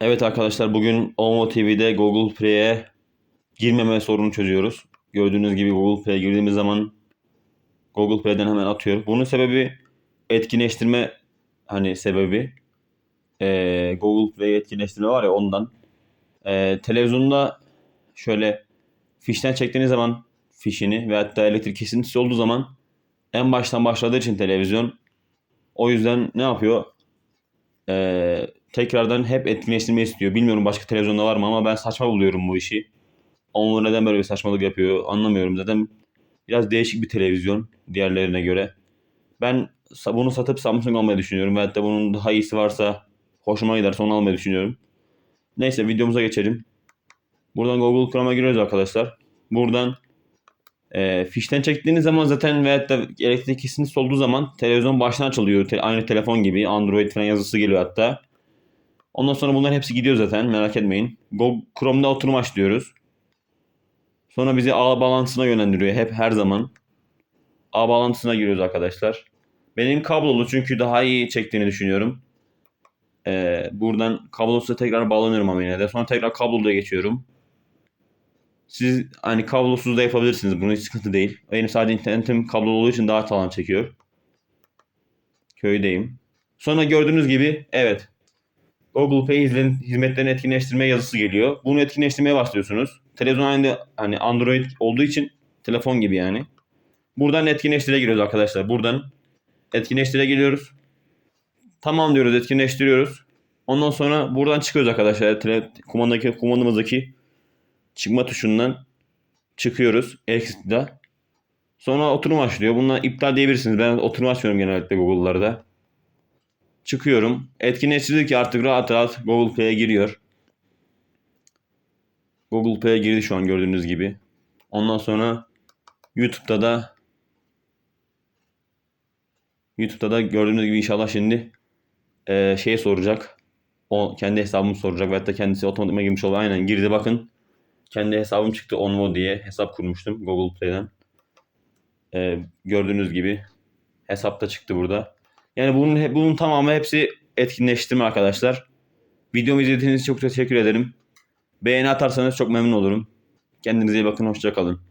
Evet arkadaşlar bugün Omo TV'de Google Play'e girmeme sorunu çözüyoruz. Gördüğünüz gibi Google Play'e girdiğimiz zaman Google Play'den hemen atıyor. Bunun sebebi etkinleştirme hani sebebi Ee, Google Play etkinleştirme var ya ondan. Ee, televizyonda şöyle fişten çektiğiniz zaman fişini ve hatta elektrik kesintisi olduğu zaman en baştan başladığı için televizyon o yüzden ne yapıyor? Ee, tekrardan hep etkinleştirme istiyor. Bilmiyorum başka televizyonda var mı ama ben saçma buluyorum bu işi. Onlar neden böyle bir saçmalık yapıyor anlamıyorum. Zaten biraz değişik bir televizyon diğerlerine göre. Ben bunu satıp Samsung almayı düşünüyorum. Ve hatta bunun daha iyisi varsa hoşuma giderse onu almayı düşünüyorum. Neyse videomuza geçelim. Buradan Google Chrome'a giriyoruz arkadaşlar. Buradan e, fişten çektiğiniz zaman zaten ve hatta elektrik kesintisi olduğu zaman televizyon baştan açılıyor. Te- aynı telefon gibi Android falan yazısı geliyor hatta. Ondan sonra bunların hepsi gidiyor zaten merak etmeyin. Google Chrome'da oturum aç diyoruz. Sonra bizi ağ bağlantısına yönlendiriyor hep her zaman. Ağ bağlantısına giriyoruz arkadaşlar. Benim kablolu çünkü daha iyi çektiğini düşünüyorum. Ee, buradan kablosuz tekrar bağlanıyorum ama yine de. Sonra tekrar kabloluya geçiyorum. Siz hani kablosuz da yapabilirsiniz. Bunun hiç sıkıntı değil. Benim sadece internetim kablolu olduğu için daha sağlam çekiyor. Köydeyim. Sonra gördüğünüz gibi evet Google Pay hizmet- hizmetlerini etkinleştirme yazısı geliyor. Bunu etkinleştirmeye başlıyorsunuz. Televizyon aynı hani Android olduğu için telefon gibi yani. Buradan etkinleştire giriyoruz arkadaşlar. Buradan etkinleştire geliyoruz. Tamam diyoruz etkinleştiriyoruz. Ondan sonra buradan çıkıyoruz arkadaşlar. Tele, kumandaki, kumandamızdaki çıkma tuşundan çıkıyoruz. Exit'da. Sonra oturum açılıyor. Bunlar iptal diyebilirsiniz. Ben oturum açmıyorum genellikle Google'larda. Çıkıyorum. Etkinleştirdik ki artık rahat rahat Google Play'e giriyor. Google Play'e girdi şu an gördüğünüz gibi. Ondan sonra YouTube'da da YouTube'da da gördüğünüz gibi inşallah şimdi eee şey soracak. O kendi hesabımı soracak ve hatta kendisi otomatikman girmiş oluyor. Aynen girdi bakın. Kendi hesabım çıktı Onvo diye hesap kurmuştum Google Play'den. Eee, gördüğünüz gibi hesap da çıktı burada. Yani bunun, bunun tamamı hepsi etkinleştirme arkadaşlar. Videomu izlediğiniz için çok teşekkür ederim. Beğeni atarsanız çok memnun olurum. Kendinize iyi bakın. Hoşça kalın.